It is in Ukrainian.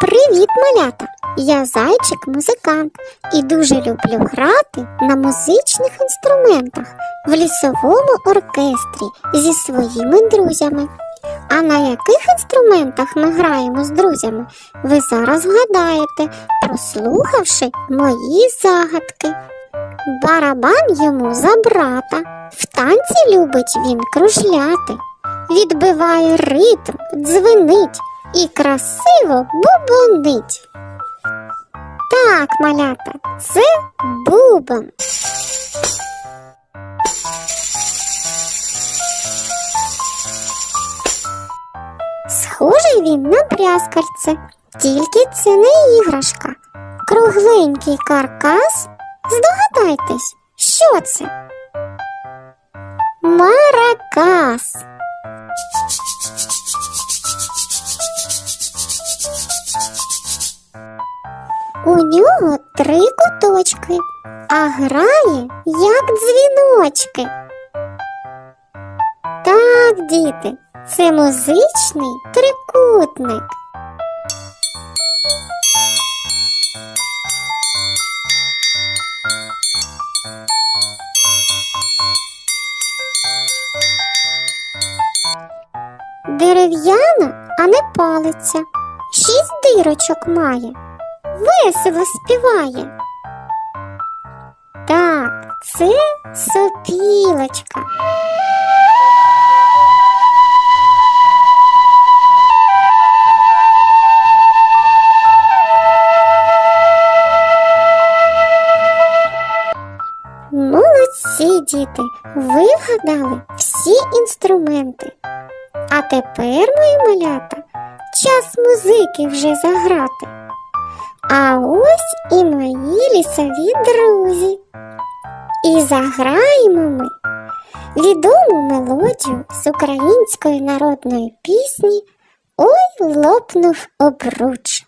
Привіт, малята! Я зайчик-музикант і дуже люблю грати на музичних інструментах в лісовому оркестрі зі своїми друзями. А на яких інструментах ми граємо з друзями, ви зараз вгадаєте, прослухавши мої загадки. Барабан йому за брата. В танці любить він кружляти, відбиває ритм, дзвенить і красиво бубонить. Так, малята, це бубон. Схожий він на брязкальце, тільки це не іграшка. Кругленький каркас. Здогадайтесь, що це? Маракас. У нього три куточки, а грає як дзвіночки. Так, діти, це музичний трикутник. Дерев'яна, а не палиця. Шість дирочок має. Весело співає. Так, це сопілочка. Молодці, діти, ви вгадали всі інструменти. А тепер, мої малята, час музики вже заграти. А ось і мої лісові друзі. І заграємо ми відому мелодію з української народної пісні Ой лопнув обруч.